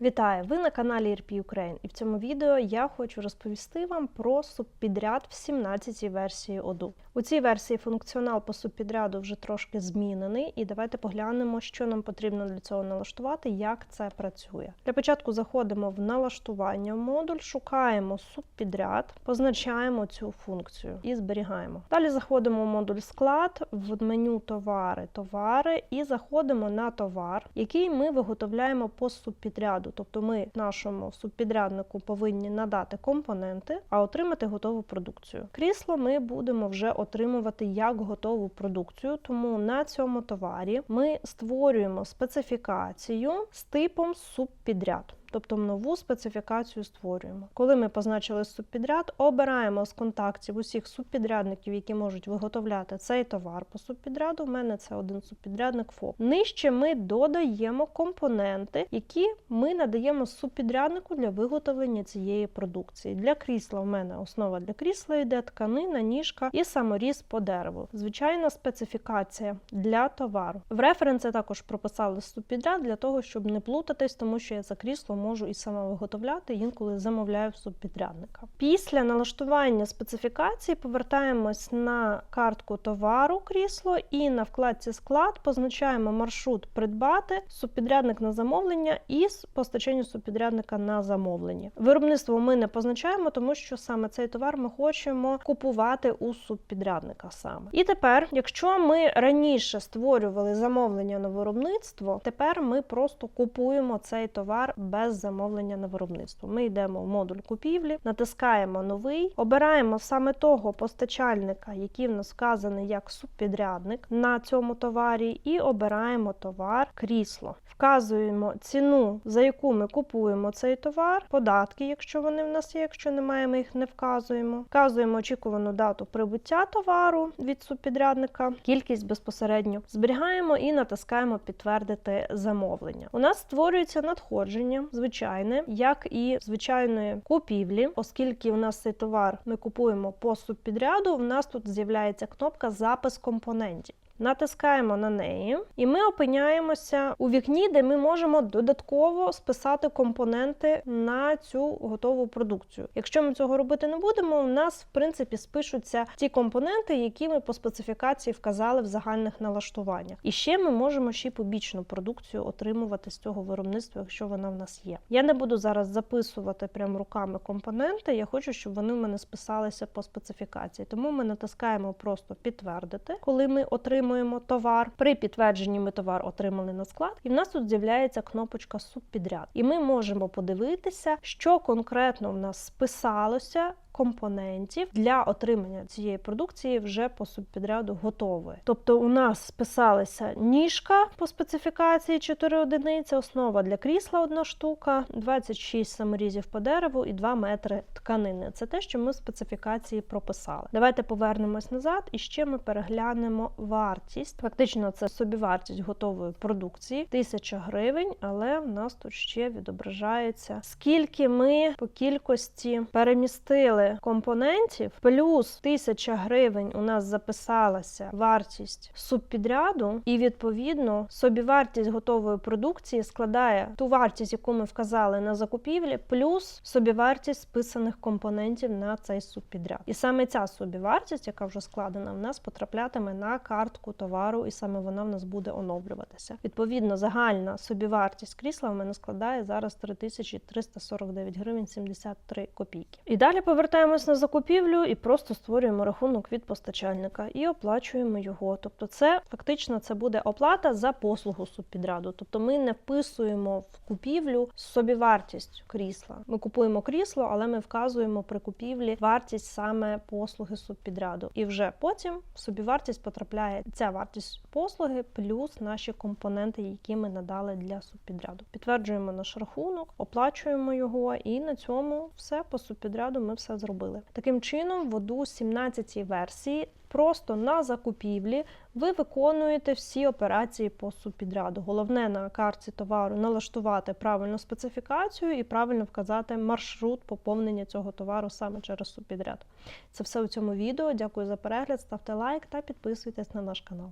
Вітаю! Ви на каналі RP Ukraine і в цьому відео я хочу розповісти вам про субпідряд в 17-й версії ОДУ. У цій версії функціонал по субпідряду вже трошки змінений, і давайте поглянемо, що нам потрібно для цього налаштувати, як це працює. Для початку заходимо в налаштування модуль, шукаємо субпідряд, позначаємо цю функцію і зберігаємо. Далі заходимо в модуль склад, в меню товари, товари і заходимо на товар, який ми виготовляємо по субпідряду. Тобто ми нашому субпідряднику повинні надати компоненти, а отримати готову продукцію. Крісло ми будемо вже отримувати як готову продукцію, тому на цьому товарі ми створюємо специфікацію з типом субпідряд. Тобто нову специфікацію створюємо. Коли ми позначили субпідряд, обираємо з контактів усіх субпідрядників, які можуть виготовляти цей товар по субпідряду. У мене це один субпідрядник ФОП. Нижче ми додаємо компоненти, які ми надаємо субпідряднику для виготовлення цієї продукції. Для крісла в мене основа для крісла йде тканина, ніжка і саморіз по дереву. Звичайна специфікація для товару. В референси також прописали субпідряд для того, щоб не плутатись, тому що я за крісло можу і сама виготовляти, інколи замовляю в субпідрядника. Після налаштування специфікації повертаємось на картку товару крісло і на вкладці склад позначаємо маршрут придбати, субпідрядник на замовлення і постачання субпідрядника на замовлення. Виробництво ми не позначаємо, тому що саме цей товар ми хочемо купувати у субпідрядника саме. І тепер, якщо ми раніше створювали замовлення на виробництво, тепер ми просто купуємо цей товар без замовлення на виробництво. Ми йдемо в модуль купівлі, натискаємо новий, обираємо саме того постачальника, який в нас вказаний як субпідрядник на цьому товарі, і обираємо товар крісло. Вказуємо ціну, за яку ми купуємо цей товар, податки, якщо вони в нас є, якщо немає, ми їх не вказуємо. Вказуємо очікувану дату прибуття товару від субпідрядника, кількість безпосередньо зберігаємо і натискаємо підтвердити замовлення. У нас створюється надходження, звичайне, як і звичайної купівлі, оскільки у нас цей товар ми купуємо по субпідряду. У нас тут з'являється кнопка Запис компонентів. Натискаємо на неї, і ми опиняємося у вікні, де ми можемо додатково списати компоненти на цю готову продукцію. Якщо ми цього робити не будемо, у нас в принципі спишуться ті компоненти, які ми по специфікації вказали в загальних налаштуваннях. І ще ми можемо ще побічну продукцію отримувати з цього виробництва, якщо вона в нас є. Я не буду зараз записувати прямо руками компоненти. Я хочу, щоб вони в мене списалися по специфікації. Тому ми натискаємо просто підтвердити, коли ми отримуємо отримуємо товар. При підтвердженні ми товар отримали на склад, і в нас тут з'являється кнопочка субпідряд. І ми можемо подивитися, що конкретно в нас списалося. Компонентів для отримання цієї продукції вже по субпідряду готової. Тобто у нас списалася ніжка по специфікації 4 одиниці, основа для крісла одна штука, 26 саморізів по дереву і 2 метри тканини. Це те, що ми в специфікації прописали. Давайте повернемось назад і ще ми переглянемо вартість. Фактично, це собівартість готової продукції 1000 гривень, але в нас тут ще відображається, скільки ми по кількості перемістили компонентів, плюс 1000 гривень у нас записалася вартість субпідряду, і відповідно собівартість готової продукції складає ту вартість, яку ми вказали на закупівлі, плюс собівартість списаних компонентів на цей субпідряд. І саме ця собівартість, яка вже складена, в нас потраплятиме на картку товару, і саме вона в нас буде оновлюватися. Відповідно, загальна собівартість крісла в мене складає зараз 3349 гривень 73 копійки. І далі повертаємось на закупівлю і просто створюємо рахунок від постачальника і оплачуємо його. Тобто, це фактично це буде оплата за послугу субпідряду. Тобто ми не вписуємо в купівлю собівартість крісла. Ми купуємо крісло, але ми вказуємо при купівлі вартість саме послуги субпідряду. І вже потім в собівартість потрапляє ця вартість послуги плюс наші компоненти, які ми надали для субпідряду. Підтверджуємо наш рахунок, оплачуємо його, і на цьому все по субпідряду ми все зробили. Таким чином, в оду 17 версії. Просто на закупівлі ви виконуєте всі операції по субпідряду. Головне на картці товару налаштувати правильну специфікацію і правильно вказати маршрут поповнення цього товару саме через субпідряд. Це все у цьому відео. Дякую за перегляд, ставте лайк та підписуйтесь на наш канал.